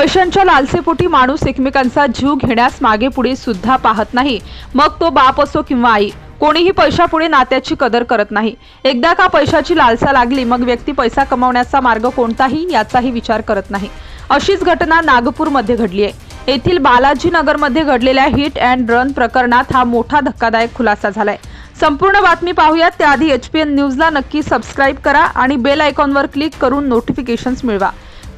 पैशांच्या लालसेपोटी माणूस एकमेकांचा जीव घेण्यास मागे पुढे सुद्धा पाहत नाही. मग तो बाप असो किंवा आई कोणीही पैशापुढे नात्याची कदर करत नाही. एकदा का पैशाची लालसा लागली मग व्यक्ती पैसा कमावण्याचा मार्ग कोणताही याचाही विचार करत नाही. अशीच घटना नागपूरमध्ये घडली आहे. येथील बालाजीनगरमध्ये घडलेल्या हिट अँड रन प्रकरणात हा मोठा धक्कादायक खुलासा झालाय. संपूर्ण बातमी पाहूयात. त्याआधी एच पी एन न्यूजला नक्की सबस्क्राईब करा आणि बेल आयकॉनवर क्लिक करून नोटिफिकेशन्स मिळवा.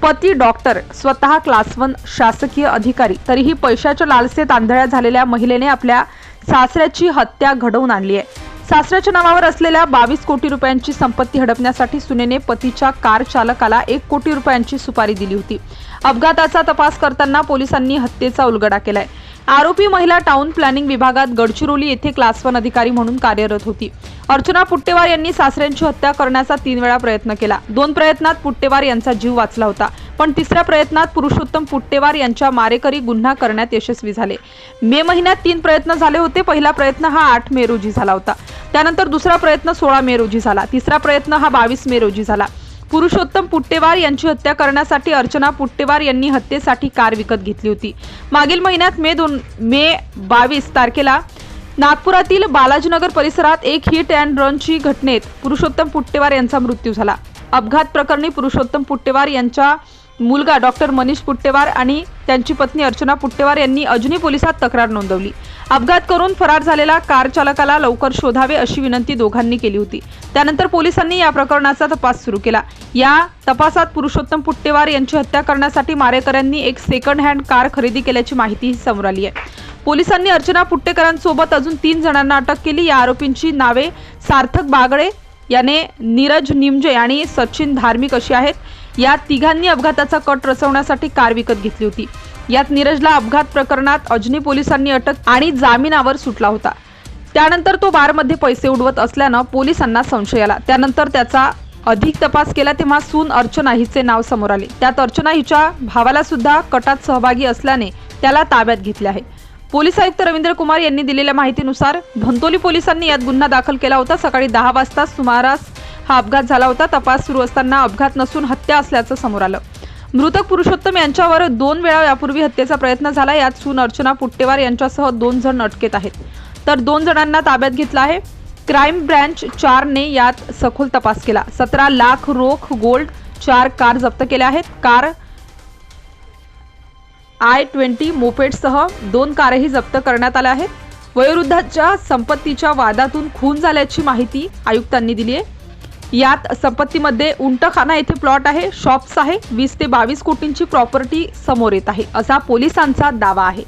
पती डॉक्टर स्वतः क्लास वन शासकीय अधिकारी तरीही पैशाच्या लालसेत आंधळ्या झालेल्या महिलेने आपल्या सासऱ्याची हत्या घडवून आणली आहे. सासऱ्याच्या नावावर असलेल्या बावीस कोटी रुपयांची संपत्ती हडपण्यासाठी सुनेने पतीच्या कार चालकाला एक कोटी रुपयांची सुपारी दिली होती. अपघाताचा तपास करताना पोलिसांनी हत्येचा उलगडा केलाय. आरोपी महिला टाउन प्लॅनिंग विभागात गडचिरोली येथे क्लास वन अधिकारी म्हणून कार्यरत होती. अर्चना पुट्टेवार यांनी सासऱ्यांची हत्या करण्याचा तीन वेळा प्रयत्न केला. दोन प्रयत्नात पुट्टेवार यांचा जीव वाचला होता. पण तिसऱ्या प्रयत्नात पुरुषोत्तम पुट्टेवार यांच्या मारेकरी गुन्हा करण्यात यशस्वी झाले. मे महिन्यात तीन प्रयत्न झाले होते. पहिला प्रयत्न हा आठ मे रोजी झाला होता. त्यानंतर दुसरा प्रयत्न सोळा मे रोजी झाला. तिसरा प्रयत्न हा बावीस मे रोजी झाला. पुरुषोत्तम पुट्टेवार यांची हत्या करण्यासाठी अर्चना पुट्टेवार यांनी हत्येसाठी कार विकत घेतली होती. मागील महिन्यात मे दोन मे बावीस तारखेला नागपुरातील बालाजीनगर परिसरात एक हिट अँड रनची घटनेत पुरुषोत्तम पुट्टेवार यांचा मृत्यू झाला. अपघात प्रकरणी पुरुषोत्तम पुट्टेवार यांच्या मुलगा डॉक्टर मनीष पुट्टेवार आणि त्यांची पत्नी अर्चना पुट्टेवार यांनी अजनी पोलिसात तक्रार नोंदवली. अपघात करून फरार झालेला कार चालकाला लवकर शोधावे अशी विनंती दोघांनी केली होती. त्यानंतर पोलिसांनी या प्रकरणाचा तपास सुरू केला. या तपासात पुरुषोत्तम पुट्टेवार यांची हत्या करण्यासाठी मारेकऱ्यांनी एक सेकंड हँड कार खरेदी केल्याची माहिती समोर आली आहे. पोलिसांनी अर्चना पुट्टेकरांसोबत अजून तीन जणांना अटक केली. या आरोपींची नावे सार्थक बागडे याने नीरज निमजे आणि सचिन धार्मिक अशी आहेत. या तिघांनी अपघाताचा कट रचवण्यासाठी कार विकत घेतली होती. यात नीरजला अपघात प्रकरणात अजनी पोलिसांनी अटक आणि जामिनावर सुटला होता. त्यानंतर तो बारमध्ये पैसे उडवत असल्यानं पोलिसांना संशय आला. त्यानंतर त्याचा अधिक तपास केला तेव्हा सून अर्चना हिचे नाव समोर आले. त्यात अर्चना हिच्या भावाला सुद्धा कटात सहभागी असल्याने त्याला ताब्यात घेतले आहे. पोलीस आयुक्त रवींद्र कुमार यांनी दिलेल्या माहितीनुसार धंतोली पोलिसांनी यात गुन्हा दाखल केला होता. सकाळी दहा वाजता सुमारास हा अपघात झाला होता. तपास सुरू असताना अपघात नसून हत्या असल्याचं समोर आलं. मृतक पुरुषोत्तम यांच्यावर दोन वेळा यापूर्वी हत्येचा प्रयत्न झाला. यात सून अर्चना पुट्टेवार यांच्यासह दोन जण अटकेत आहेत. तर दोन जणांना ताब्यात घेतलं आहे. क्राईम ब्रँच चारने यात सखोल तपास केला. सतरा लाख रोख गोल्ड चार कार जप्त केल्या आहेत. कार आय ट्वेंटी मोपेडसह दोन कारही जप्त करण्यात आल्या आहेत. वयोवृद्धाच्या संपत्तीच्या वादातून खून झाल्याची माहिती आयुक्तांनी दिली आहे. यात संपत्तीमध्ये उंटखाना येथे प्लॉट आहे शॉप्स आहे वीस ते बावीस कोटींची प्रॉपर्टी समोर येत आहे. असा पोलिसांचा दावा आहे.